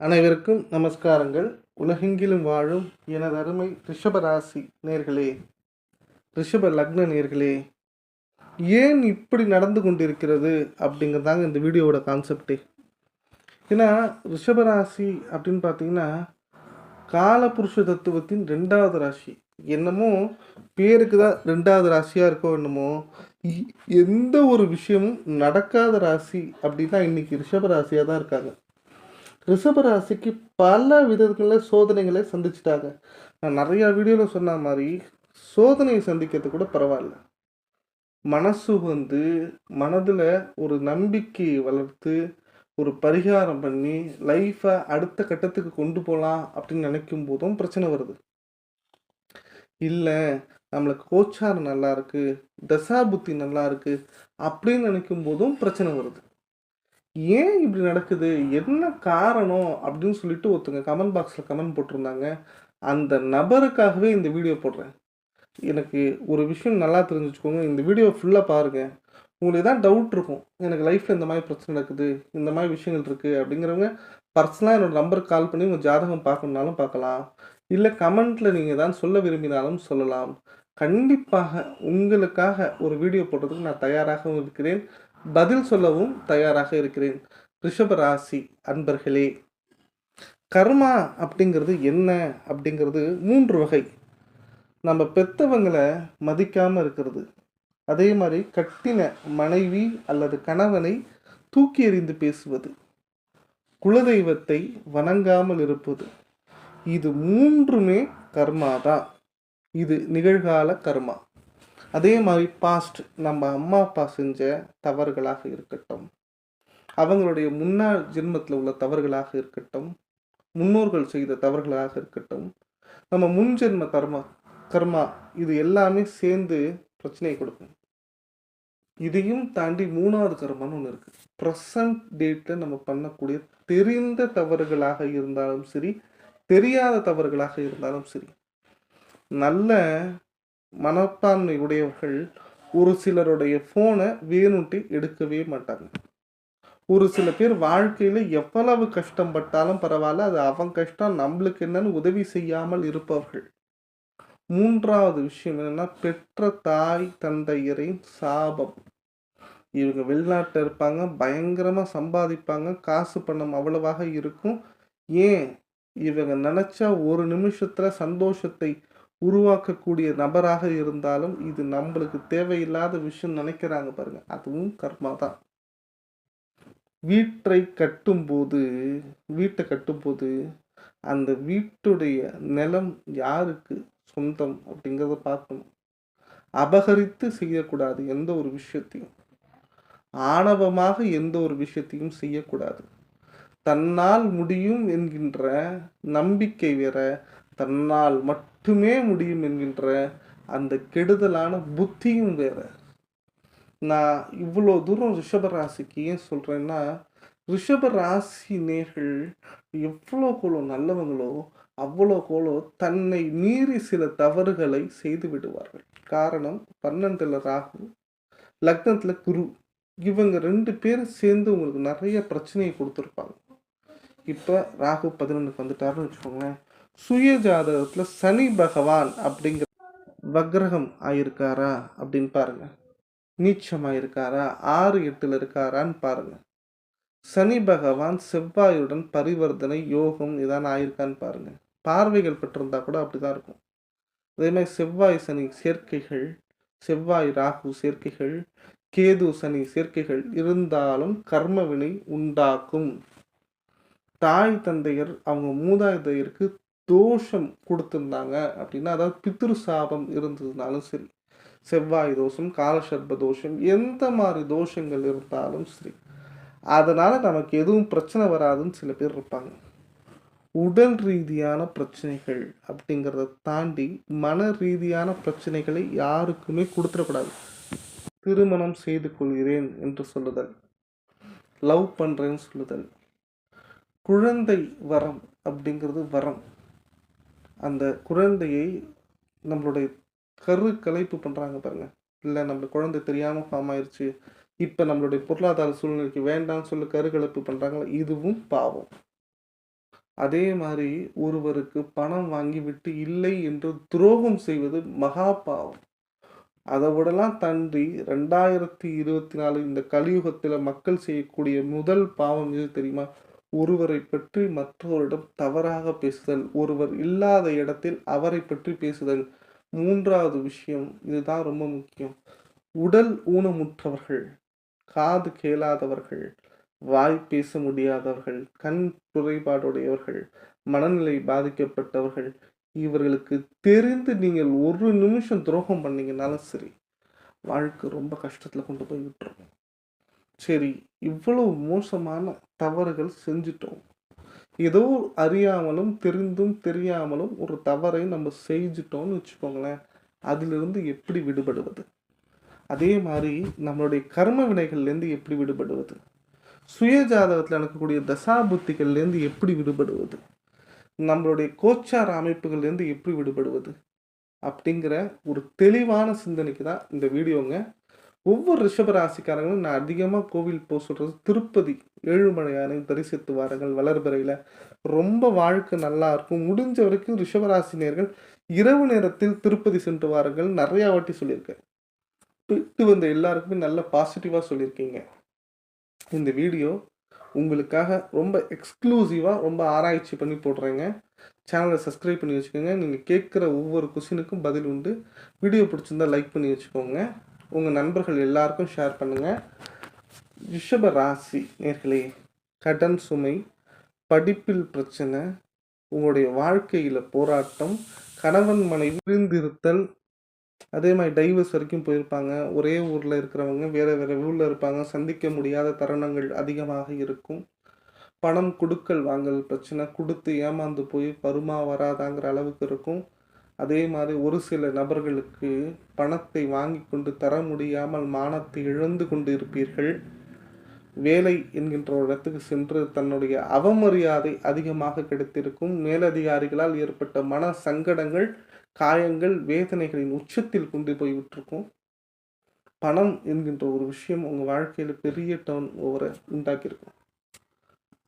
அனைவருக்கும் நமஸ்காரங்கள். உலகெங்கிலும் வாழும் எனது அருமை ரிஷபராசி நேர்களே ரிஷப லக்ன நேர்களே ஏன் இப்படி நடந்து கொண்டிருக்கிறது அப்படிங்கிறதாங்க இந்த வீடியோவோட கான்செப்டே ஏன்னா ரிஷபராசி அப்படின்னு பார்த்தீங்கன்னா காலபுருஷ தத்துவத்தின் ரெண்டாவது ராசி. என்னமோ பேருக்கு தான் ரெண்டாவது ராசியாக இருக்கோ என்னமோ எந்த ஒரு விஷயமும் நடக்காத ராசி அப்படின்னா இன்னைக்கு ரிஷபராசியாக தான் இருக்காங்க. ரிஷபராசிக்கு பல விதங்களில் சோதனைகளை சந்திச்சிட்டாங்க. நான் நிறையா வீடியோவில் சொன்ன மாதிரி சோதனையை சந்திக்கிறது கூட பரவாயில்ல. மனசு வந்து மனதில் ஒரு நம்பிக்கையை வளர்த்து ஒரு பரிகாரம் பண்ணி லைஃப்பை அடுத்த கட்டத்துக்கு கொண்டு போகலாம் அப்படின்னு நினைக்கும் போதும் பிரச்சனை வருது. இல்லை நம்மளுக்கு கோச்சாரம் நல்லா இருக்குது தசா புத்தி நல்லா இருக்குது அப்படின்னு நினைக்கும் போதும் பிரச்சனை வருது. ஏன் இப்படி நடக்குது? என்ன காரணம்? அப்படின்னு சொல்லிட்டு ஒருத்தங்க கமெண்ட் பாக்ஸில் கமெண்ட் போட்டிருந்தாங்க. அந்த நபருக்காகவே இந்த வீடியோ போடுறேன். எனக்கு ஒரு விஷயம் நல்லா தெரிஞ்சுக்கோங்க. இந்த வீடியோ ஃபுல்லாக பாருங்கள் உங்களுக்கு தான் டவுட் இருக்கும். எனக்கு லைஃப்பில் இந்த மாதிரி பிரச்சனை நடக்குது. இந்த மாதிரி விஷயங்கள் இருக்குது அப்படிங்கிறவங்க பர்சனலாக என்னோட நம்பருக்கு கால் பண்ணி உங்கள் ஜாதகம் பார்க்கணுன்னாலும் பார்க்கலாம். இல்லை கமெண்ட்டில் நீங்கள் தான் சொல்ல விரும்பினாலும் சொல்லலாம். கண்டிப்பாக உங்களுக்காக ஒரு வீடியோ போடுறதுக்கு நான் தயாராகவும் இருக்கிறேன். பதில் சொல்லவும் தயாராக இருக்கிறேன். ரிஷப ராசி அன்பர்களே கர்மா அப்படிங்கிறது என்ன அப்படிங்கிறது மூன்று வகை. நம்ம பெத்தவங்களை மதிக்காமல் இருக்கிறது. அதே மாதிரி கட்டின மனைவி அல்லது கணவனை தூக்கி எறிந்து பேசுவது. குலதெய்வத்தை வணங்காமல் இருப்பது. இது மூன்றுமே கர்மா தான் இது நிகழ்கால கர்மா. அதே மாதிரி பாஸ்ட் நம்ம அம்மா அப்பா செஞ்ச தவறுகளாக இருக்கட்டும். அவங்களுடைய முன்னாள் ஜென்மத்தில் உள்ள தவறுகளாக இருக்கட்டும். முன்னோர்கள் செய்த தவறுகளாக இருக்கட்டும். நம்ம முன் ஜென்ம கர்மா கர்மா இது எல்லாமே சேர்ந்து பிரச்சனையை கொடுக்கும். இதையும் தாண்டி மூணாவது கர்மான்னு ஒன்று இருக்குது ப்ரெசன்ட் டேட்டில் நம்ம பண்ணக்கூடிய தெரிந்த தவறுகளாக இருந்தாலும் சரி தெரியாத தவறுகளாக இருந்தாலும் சரி நல்ல மனப்பான்மை உடையவர்கள் ஒரு சிலருடைய ஃபோனை வேணுட்டி எடுக்கவே மாட்டாங்க. ஒரு சில பேர் வாழ்க்கையில் எவ்வளவு கஷ்டப்பட்டாலும் பரவாயில்ல அது அவன் கஷ்டம் நம்மளுக்கு என்னன்னு உதவி செய்யாமல் இருப்பவர்கள். மூன்றாவது விஷயம் என்னன்னா பெற்ற தாய் தந்தையரின் சாபம். இவங்க வெளிநாட்டில் இருப்பாங்க பயங்கரமாக சம்பாதிப்பாங்க காசு பணம் அவ்வளவாக இருக்கும். ஏன்? இவங்க நினச்சா ஒரு நிமிஷத்தில் சந்தோஷத்தை உருவாக்கக்கூடிய நபராக இருந்தாலும் இது நம்மளுக்கு தேவையில்லாத விஷயம் நினைக்கிறாங்க பாருங்க. அதுவும் கர்மா தான். வீட்டை கட்டும்போது வீட்டை கட்டும்போது அந்த வீட்டுடைய நிலம் யாருக்கு சொந்தம் அப்படிங்கிறத பார்க்கணும். அபகரித்து செய்யக்கூடாது எந்த ஒரு விஷயத்தையும். ஆணவமாக எந்த ஒரு விஷயத்தையும் செய்யக்கூடாது. தன்னால் முடியும் என்கின்ற நம்பிக்கை வேற தன்னால் மட்டுமே முடியும் என்கின்ற அந்த கெடுதலான புத்தியும் வேற. நான் இவ்வளோ தூரம் ரிஷப ராசிக்கு ஏன் சொல்கிறேன்னா ரிஷப ராசி நேர்கள் எவ்வளோ கோலோ நல்லவங்களோ அவ்வளோ கோலோ தன்னை மீறி சில தவறுகளை செய்து விடுவார்கள். காரணம் பன்னெண்டில் ராகு லக்னத்தில் குரு. இவங்க ரெண்டு பேரும் சேர்ந்து உங்களுக்கு நிறைய பிரச்சனையை கொடுத்துருப்பாங்க. இப்போ ராகு பதினொன்றுக்கு வந்துட்டாருன்னு வச்சுக்கோங்களேன். சுய ஜாதகத்தில் சனி பகவான் அப்படிங்கிற வக்ரகம் ஆயிருக்காரா அப்படின்னு பாருங்க. நீச்சமாக இருக்காரா ஆறு எட்டில் இருக்காரான்னு பாருங்க. சனி பகவான் செவ்வாயுடன் பரிவர்த்தனை யோகம் இதான் ஆயிருக்கான்னு பாருங்க. பார்வைகள் பெற்றிருந்தா கூட அப்படிதான் இருக்கும். அதே மாதிரி செவ்வாய் சனி சேர்க்கைகள் செவ்வாய் ராகு சேர்க்கைகள் கேது சனி சேர்க்கைகள் இருந்தாலும் கர்மவினை உண்டாக்கும். தாய் தந்தையர் அவங்க மூதாதையருக்கு தோஷம் கொடுத்துருந்தாங்க அப்படின்னா அதாவது பித்ரு சாபம் இருந்ததுனாலும் சரி செவ்வாய் தோஷம் காலசர்ப தோஷம் எந்த மாதிரி தோஷங்கள் இருந்தாலும் சரி அதனால் நமக்கு எதுவும் பிரச்சனை வராதுன்னு சில பேர் இருப்பாங்க. உடல் ரீதியான பிரச்சனைகள் அப்படிங்கிறத தாண்டி மன ரீதியான பிரச்சனைகளை யாருக்குமே கொடுத்துடக்கூடாது. திருமணம் செய்து கொள்கிறேன் என்று சொல்லுதல் லவ் பண்ணுறேன்னு சொல்லுதல் குழந்தை வரம் அப்படிங்கிறது வரம். அந்த குழந்தையை நம்மளுடைய கரு கலைப்பு பண்ணுறாங்க பாருங்க இல்லை நம்ம குழந்தை தெரியாமல் ஃபார்ம் ஆயிடுச்சு இப்போ நம்மளுடைய பொருளாதார சூழ்நிலைக்கு வேண்டாம்னு சொல்லி கருகலப்பு பண்ணுறாங்களா இதுவும் பாவம் அதே மாதிரி ஒருவருக்கு பணம் வாங்கிவிட்டு இல்லை என்று துரோகம் செய்வது மகா பாவம். அதை விடலாம் தாண்டி 2024 இந்த கலியுகத்தில் மக்கள் செய்யக்கூடிய முதல் பாவம் எது தெரியுமா? ஒருவரைப் பற்றி மற்றவரிடம் தவறாக பேசுதல். ஒருவர் இல்லாத இடத்தில் அவரைப் பற்றி பேசுதல். மூன்றாவது விஷயம் இதுதான் ரொம்ப முக்கியம். உடல் ஊனமுற்றவர்கள், காது கேளாதவர்கள், வாய் பேச முடியாதவர்கள், கண் குறைபாடுடையவர்கள், மனநிலை பாதிக்கப்பட்டவர்கள், இவர்களுக்கு தெரிந்து நீங்கள் ஒரு நிமிஷம் துரோகம் பண்ணீங்கனாலும் சரி, வாழ்க்கை ரொம்ப கஷ்டத்தில் கொண்டு போய் விட்டுரும். சரி, இவ்வளவு மோசமான தவறுகள் செஞ்சுட்டோம். ஏதோ அறியாமலும், தெரிந்தும் தெரியாமலும் ஒரு தவறை நம்ம செஞ்சிட்டோம்னு வச்சுக்கோங்களேன். அதிலிருந்து எப்படி விடுபடுவது? அதே மாதிரி நம்மளுடைய கர்ம வினைகள்லேருந்து எப்படி விடுபடுவது? சுய ஜாதகத்தில் நடக்கக்கூடிய தசாபுத்திகள்லேருந்து எப்படி விடுபடுவது? நம்மளுடைய கோச்சார அமைப்புகள்லேருந்து எப்படி விடுபடுவது? அப்படிங்கிற ஒரு தெளிவான சிந்தனைக்கு தான் இந்த வீடியோங்க. ஒவ்வொரு ரிஷப ராசிக்காரங்களும் நான் அதிகமாக கோவில் போ சொல்கிறது திருப்பதி, ஏழுமலையானை தரிசித்து வாருங்கள் வளர்பிறையில் ரொம்ப வாழ்க்கை நல்லா இருக்கும். முடிஞ்ச வரைக்கும் ரிஷபராசினியர்கள் இரவு நேரத்தில் திருப்பதி சென்று வாருங்கள். நிறையா வாட்டி சொல்லியிருக்கேன். போயிட்டு வந்த எல்லாருக்குமே நல்ல பாசிட்டிவாக சொல்லியிருக்கீங்க. இந்த வீடியோ உங்களுக்காக ரொம்ப எக்ஸ்க்ளூசிவாக ரொம்ப ஆராய்ச்சி பண்ணி போடுறேங்க. சேனலை சப்ஸ்கிரைப் பண்ணி வச்சுக்கோங்க. நீங்கள் கேட்குற ஒவ்வொரு கொஷினுக்கும் பதில் உண்டு. வீடியோ பிடிச்சிருந்தா லைக் பண்ணி வச்சுக்கோங்க. உங்கள் நண்பர்கள் எல்லாருக்கும் ஷேர் பண்ணுங்கள் ரிஷப ராசி நேர்களே கடன் சுமை, படிப்பில் பிரச்சனை, உங்களுடைய வாழ்க்கையில் போராட்டம், கணவன் மனைவி விழுந்திருத்தல் அதே மாதிரி டைவர்ஸ் வரைக்கும் போயிருப்பாங்க. ஒரே ஊரில் இருக்கிறவங்க வேற வேற ஊரில் இருப்பாங்க. சந்திக்க முடியாத தருணங்கள் அதிகமாக இருக்கும். பணம் கொடுக்கல் வாங்கல் பிரச்சனை. கொடுத்து ஏமாந்து போய் பருமா வராதாங்கிற அளவுக்கு இருக்கும். அதே மாதிரி ஒரு சில நபர்களுக்கு பணத்தை வாங்கிக் கொண்டு தர முடியாமல் மானத்தை இழந்து கொண்டு இருப்பீர்கள். வேலை என்கின்ற ஒரு இடத்துக்கு சென்று தன்னுடைய அவமரியாதை அதிகமாக கிடைத்திருக்கும். மேலதிகாரிகளால் ஏற்பட்ட மன சங்கடங்கள், காயங்கள், வேதனைகளின் உச்சத்தில் கொண்டு போய் விட்டிருக்கும். பணம் என்கின்ற ஒரு விஷயம் உங்கள் வாழ்க்கையில் பெரிய டவுன் ஓவரை உண்டாக்கியிருக்கும்.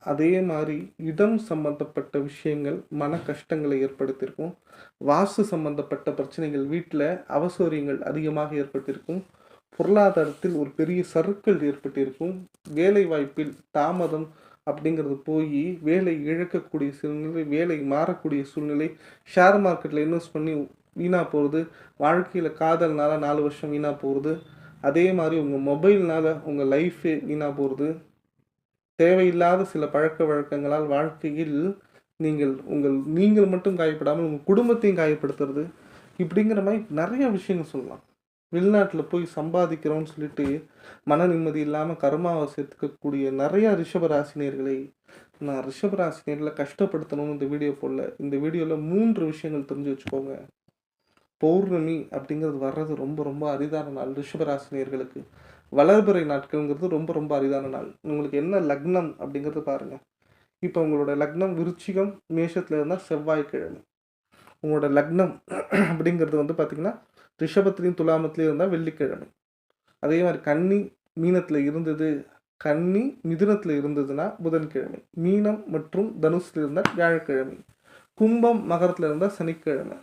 அதே மாதிரி இடம் சம்பந்தப்பட்ட விஷயங்கள் மன கஷ்டங்களை ஏற்படுத்தியிருக்கும். வாசு சம்பந்தப்பட்ட பிரச்சனைகள் வீட்டில் அவசூரியங்கள் அதிகமாக ஏற்பட்டிருக்கும். பொருளாதாரத்தில் ஒரு பெரிய சறுக்கல் ஏற்பட்டிருக்கும். வேலை வாய்ப்பில் தாமதம் அப்படிங்கிறது போய் வேலை இழக்கக்கூடிய சூழ்நிலை, வேலை மாறக்கூடிய சூழ்நிலை, ஷேர் மார்க்கெட்டில் இன்வெஸ்ட் பண்ணி வீணாக போகிறது வாழ்க்கையில் காதல்னால நாலு வருஷம் வீணாக போகிறது அதே மாதிரி உங்கள் மொபைல்னால உங்கள் லைஃபே வீணாக போகிறது தேவையில்லாத சில பழக்கவழக்கங்களால் வாழ்க்கையில் நீங்கள் உங்கள் நீங்கள் மட்டும் காயப்படாமல் உங்கள் குடும்பத்தையும் காயப்படுத்துறது. இப்படிங்கிற மாதிரி நிறைய விஷயங்கள் சொல்லலாம். வெளிநாட்டில் போய் சம்பாதிக்கிறோம்னு சொல்லிட்டு, மன நிம்மதி இல்லாமல் கர்மாவ சேர்த்துக்கக்கூடிய நெறைய ரிஷபராசினியர்களை நான் ரிஷபராசினியர்களை கஷ்டப்படுத்தணும்னு இந்த வீடியோ போடல. இந்த வீடியோவில் மூன்று விஷயங்கள் தெரிஞ்சு வச்சுக்கோங்க. பௌர்ணமி அப்படிங்கிறது வர்றது ரொம்ப ரொம்ப அரிதான நாள் ரிஷபராசினியர்களுக்கு வளர்பிறை நாட்கள்ங்கிறது ரொம்ப ரொம்ப அரிதான நாள். உங்களுக்கு என்ன லக்னம் அப்படிங்கிறது பாருங்க. இப்போ உங்களோட லக்னம் விருச்சிகம், மேஷத்தில் இருந்தால் செவ்வாய்க்கிழமை. உங்களோட லக்னம் அப்படிங்கிறது வந்து பார்த்தீங்கன்னா, ரிஷபத்திலயும், துலாமத்துலேயும் இருந்தால் வெள்ளிக்கிழமை. அதே மாதிரி கன்னி மீனத்தில் இருந்தது கன்னி மிதுனத்தில் இருந்ததுன்னா புதன்கிழமை. மீனம் மற்றும் தனுசுல இருந்தால் வியாழக்கிழமை. கும்பம், மகரத்தில் இருந்தால் சனிக்கிழமை.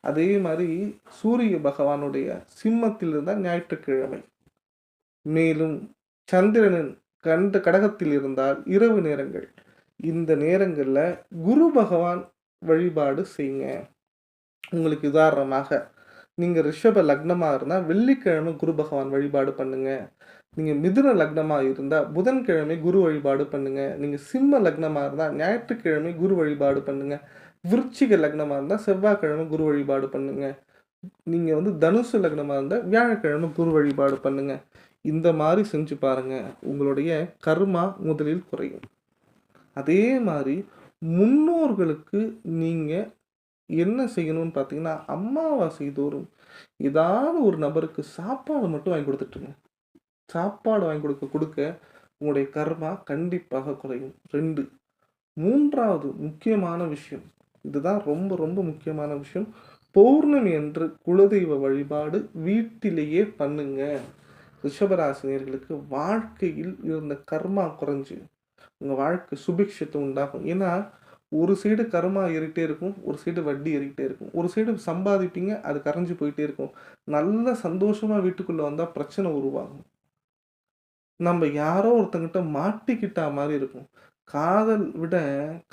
அதே மாதிரி சூரிய பகவானுடைய சிம்மத்தில் இருந்தால் ஞாயிற்றுக்கிழமை. மேலும் சந்திரனின் கண்ட கடகத்தில் இருந்தால் இரவு நேரங்கள். இந்த நேரங்களில் குரு பகவான் வழிபாடு செய்யுங்க. உங்களுக்கு உதாரணமாக, நீங்கள் ரிஷப லக்னமாக இருந்தால் வெள்ளிக்கிழமை குரு பகவான் வழிபாடு பண்ணுங்க. நீங்கள் மிதுன லக்னமாக இருந்தால் புதன்கிழமை குரு வழிபாடு பண்ணுங்க. நீங்கள் சிம்ம லக்னமாக இருந்தால் ஞாயிற்றுக்கிழமை குரு வழிபாடு பண்ணுங்க. விருச்சிக லக்னமாக இருந்தால் செவ்வாய்க்கிழமை குரு வழிபாடு பண்ணுங்க. நீங்கள் வந்து தனுசு லக்னமாக இருந்தால் வியாழக்கிழமை குரு வழிபாடு பண்ணுங்க. இந்த மாதிரி செஞ்சு பாருங்க. உங்களுடைய கர்மா முதலில் குறையும். அதே மாதிரி முன்னோர்களுக்கு நீங்கள் என்ன செய்யணும்னு பார்த்தீங்கன்னா, அம்மாவாசை தோறும் ஏதாவது ஒரு நபருக்கு சாப்பாடு மட்டும் வாங்கி கொடுத்துட்டுங்க சாப்பாடு வாங்கி கொடுக்க கொடுக்க உங்களுடைய கர்மா கண்டிப்பாக குறையும். 2 3வது முக்கியமான விஷயம். இதுதான் ரொம்ப ரொம்ப முக்கியமான விஷயம். பௌர்ணமி என்று குலதெய்வ வழிபாடு வீட்டிலேயே பண்ணுங்க. ரிஷபராசினியர்களுக்கு வாழ்க்கையில் இருந்த கர்மா குறைஞ்சு, உங்கள் வாழ்க்கை சுபிக்ஷத்தை உண்டாகும். ஏன்னா, ஒரு சைடு கர்மா ஏறிட்டே இருக்கும் ஒரு சைடு வட்டி ஏறிக்கிட்டே இருக்கும். ஒரு சைடு சம்பாதிப்பீங்க அது கரைஞ்சு போயிட்டே இருக்கும். நல்ல சந்தோஷமாக வீட்டுக்குள்ளே வந்தால் பிரச்சனை உருவாகும். நம்ம யாரோ ஒருத்தங்கிட்ட மாட்டிக்கிட்டா மாதிரி இருக்கும். காதல் விட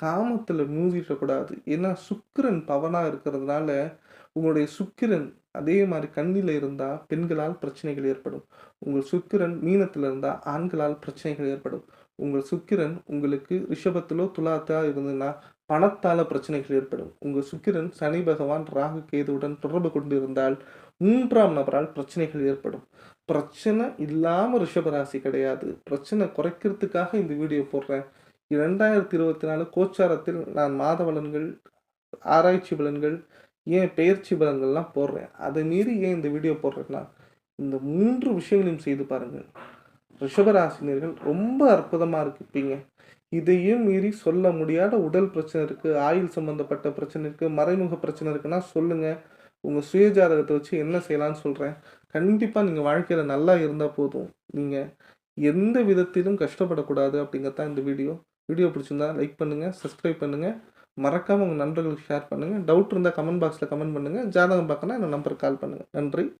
காமத்தில் மூழ்கிடக்கூடாது. ஏன்னா சுக்கிரன் பவனாக இருக்கிறதுனால உங்களுடைய சுக்கிரன் அதே மாதிரி கண்ணில் இருந்தால் பெண்களால் பிரச்சனைகள் ஏற்படும். உங்கள் சுக்கிரன் மீனத்தில் இருந்தால் ஆண்களால் பிரச்சனைகள் ஏற்படும். உங்கள் சுக்கிரன் உங்களுக்கு ரிஷபத்திலோ துலாத்தா இருந்ததுன்னா பணத்தால பிரச்சனைகள் ஏற்படும். உங்கள் சுக்கிரன் சனி பகவான் ராகு கேதுவுடன் தொடர்பு கொண்டு இருந்தால் மூன்றாம் நபரால் பிரச்சனைகள் ஏற்படும். பிரச்சனை இல்லாமல் ரிஷபராசி கிடையாது. பிரச்சனை குறைக்கிறதுக்காக இந்த வீடியோ போடுறேன். இரண்டாயிரத்தி இருபத்தி நாலு கோச்சாரத்தில் நான் மாத பலன்கள் ஆராய்ச்சி பலன்கள் ஏன் பெயர்ச்சி பலன்கள்லாம் போடுறேன்? அதை மீறி ஏன் இந்த வீடியோ போடுறேன்னா இந்த மூன்று விஷயங்களையும் செய்து பாருங்கள். ரிஷபராசினியர்கள் ரொம்ப அற்புதமாக இருப்பீங்க இதையும் மீறி சொல்ல முடியாத உடல் பிரச்சனை இருக்குது ஆயுள் சம்மந்தப்பட்ட பிரச்சனை இருக்குது மறைமுக பிரச்சனை இருக்குன்னா சொல்லுங்கள் உங்கள் சுயஜாதகத்தை வச்சு என்ன செய்யலான்னு சொல்கிறேன் கண்டிப்பாக நீங்கள் வாழ்க்கையில் நல்லா இருந்தால் போதும். நீங்கள் எந்த விதத்திலும் கஷ்டப்படக்கூடாது அப்படிங்கிறதான் இந்த வீடியோ வீடியோ பிடிச்சிருந்தா லைக் பண்ணுங்கள் சப்ஸ்கிரைப் பண்ணுங்கள் மறக்காமல் உங்கள் நண்பர்களுக்கு ஷேர் பண்ணுங்கள் டவுட் இருந்தால் கமெண்ட் பாக்ஸில் கமெண்ட் பண்ணுங்கள் ஜாதகம் பார்க்கணும் இந்த நம்பருக்கு கால் பண்ணுங்கள் நன்றி.